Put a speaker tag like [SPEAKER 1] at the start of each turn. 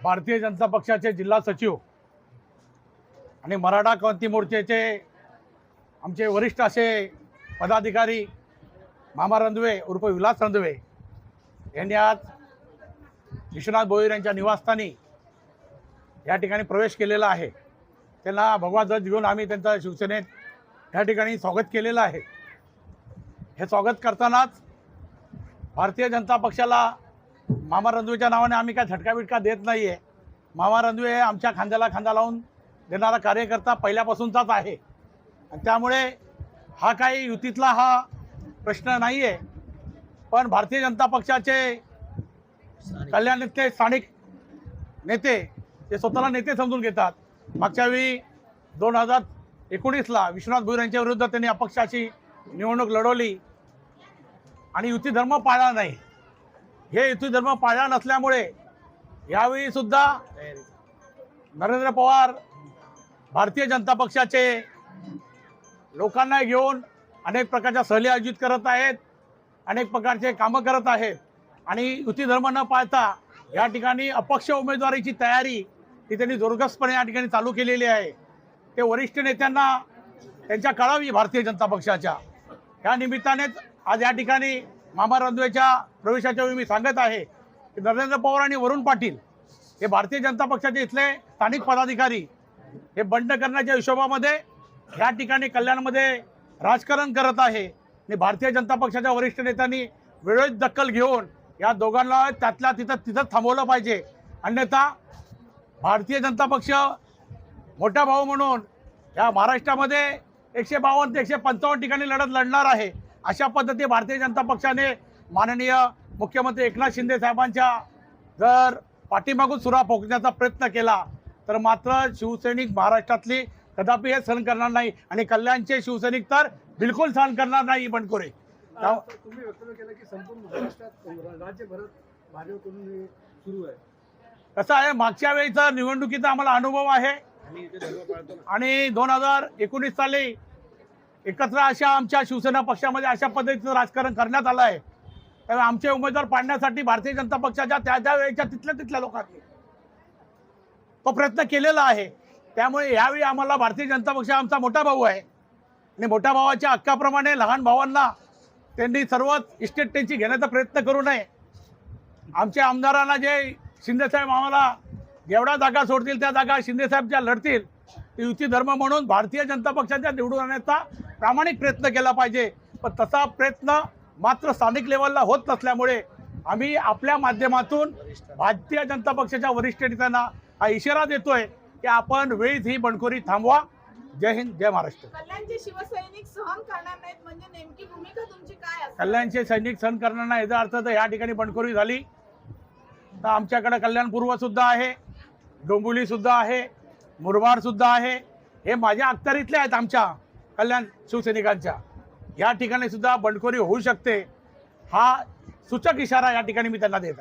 [SPEAKER 1] भारतीय जनता पक्षाचे जिल्हा सचिव आणि मराठा क्रांती मोर्चाचे आमचे वरिष्ठ असे पदाधिकारी मामा रंधवे उर्फ विलास रंधवे यांनी आज विश्वनाथ भोईर यांच्या निवासस्थानी या ठिकाणी प्रवेश केलेला आहे. त्यांना भगवा ध्वज घेऊन आम्ही त्यांचा शिवसेनेत या ठिकाणी स्वागत केलेलं आहे. हे स्वागत करतानाच भारतीय जनता पक्षाला मामा रंधवेच्या नावाने आम्ही काय झटका बिटका देत नाही आहे मामा रंधवे हे आमच्या खांद्याला खांदा लावून देणारा कार्यकर्ता पहिल्यापासूनचाच आहे. आणि त्यामुळे हा काही युतीतला हा प्रश्न नाही आहे पण भारतीय जनता पक्षाचे कल्याण नेते स्थानिक नेते ते स्वतःला नेते समजून घेतात. मागच्या वेळी दोन हजार एकोणीसला विश्वनाथ भोईर यांच्या विरुद्ध त्यांनी अपक्षाची निवडणूक लढवली. आणि युती धर्म पाळला नाही. हे युती धर्म पाळला नसल्यामुळे यावेळी सुद्धा नरेंद्र पवार भारतीय जनता पक्षाचे लोकांना घेऊन अनेक प्रकारच्या सहली आयोजित करत आहेत अनेक प्रकारचे कामं करत आहेत. आणि युती धर्म न पाळता या ठिकाणी अपक्ष उमेदवारीची तयारी ही त्यांनी जोरगसपणे या ठिकाणी चालू केलेली आहे. ते वरिष्ठ नेत्यांना त्यांच्या कळावी भारतीय जनता पक्षाच्या. या निमित्तानेच आज या ठिकाणी मामा रंधवेच्या प्रवेशाच्या वेळी मी सांगत आहे की नरेंद्र पवार आणि वरुण पाटील हे भारतीय जनता पक्षाचे इथले स्थानिक पदाधिकारी हे बंड करण्याच्या हिशोबामध्ये या ठिकाणी कल्याणमध्ये राजकारण करत आहे. आणि भारतीय जनता पक्षाच्या वरिष्ठ नेत्यांनी वेळेत दखल घेऊन या दोघांना त्यातल्या तिथं तिथं थांबवलं पाहिजे. अन्यथा भारतीय जनता पक्ष मोठा भाऊ म्हणून या महाराष्ट्रामध्ये एकशे बावन्न ते एकशे पंचावन्न ठिकाणी लढत लढणार आहे. अशा पद्धती भारतीय जनता पक्षाने माननीय मुख्यमंत्री एकनाथ शिंदे साहेबांच्या जर पाठीमागून सुरा फोकण्याचा प्रयत्न केला तर मात्र शिवसैनिक महाराष्ट्रातली कदापि हे सहन करणार नाही आणि कल्याणचे शिवसैनिक तर बिलकुल सहन करणार नाही बंडखोरे
[SPEAKER 2] आता तुम्ही वक्तव्य केलं की संपूर्ण महाराष्ट्रात राज्यभरात भाजपकडून सुरू आहे.
[SPEAKER 1] कसं आहे मागच्या वेळीचा निवडणुकीचा आम्हाला अनुभव आहे. आणि दोन हजार एकोणीस साली एकत्र अशा आमच्या शिवसेना पक्षामध्ये अशा पद्धतीचं राजकारण करण्यात आलं आहे त्यामुळे आमचे उमेदवार पाडण्यासाठी भारतीय जनता पक्षाच्या त्या त्या वेळेच्या तिथल्या तिथल्या लोकांनी तो प्रयत्न केलेला आहे. त्यामुळे यावेळी आम्हाला भारतीय जनता पक्ष आमचा मोठा भाऊ आहे. आणि मोठ्या भावाच्या हक्काप्रमाणे लहान भावांना त्यांनी सर्वच इस्टेट त्यांची घेण्याचा प्रयत्न करू नये. आमच्या आमदारांना जे शिंदेसाहेब आम्हाला जेवढ्या जागा सोडतील त्या जागा शिंदेसाहेब ज्या लढतील. ते युती धर्म म्हणून भारतीय जनता पक्षाच्या निवडून आणण्याचा प्रामाणिक प्रयत्न केला पाहिजे. पण तसा प्रयत्न मात्र स्थानिक लेवलला होत नसल्यामुळे आम्ही आपल्या माध्यमातून भारतीय जनता पक्षाच्या वरिष्ठ नेत्यांना हा इशारा देतोय की आपण वेळीच ही बंडखोरी थांबवा. जय हिंद जय महाराष्ट्र.
[SPEAKER 3] कल्याणचे शिवसैनिक सहन करणार नाहीत म्हणजे नेमकी भूमिका तुमची काय असेल
[SPEAKER 1] कल्याणचे सैनिक सण करणार नाही याचा अर्थ तर या ठिकाणी बंडखोरी झाली. तर आमच्याकडे कल्याण पूर्व सुद्धा आहे डोंबिवली सुद्धा आहे मुरबाड सुद्धा आहे. हे माझ्या अखत्यारीतले आहेत आमच्या. कल्याण शिवसैनिकांच्या. या ठिकाणी सुद्धा बंडखोरी होऊ शकते. हा सूचक इशारा या ठिकाणी मी त्यांना देत आहे.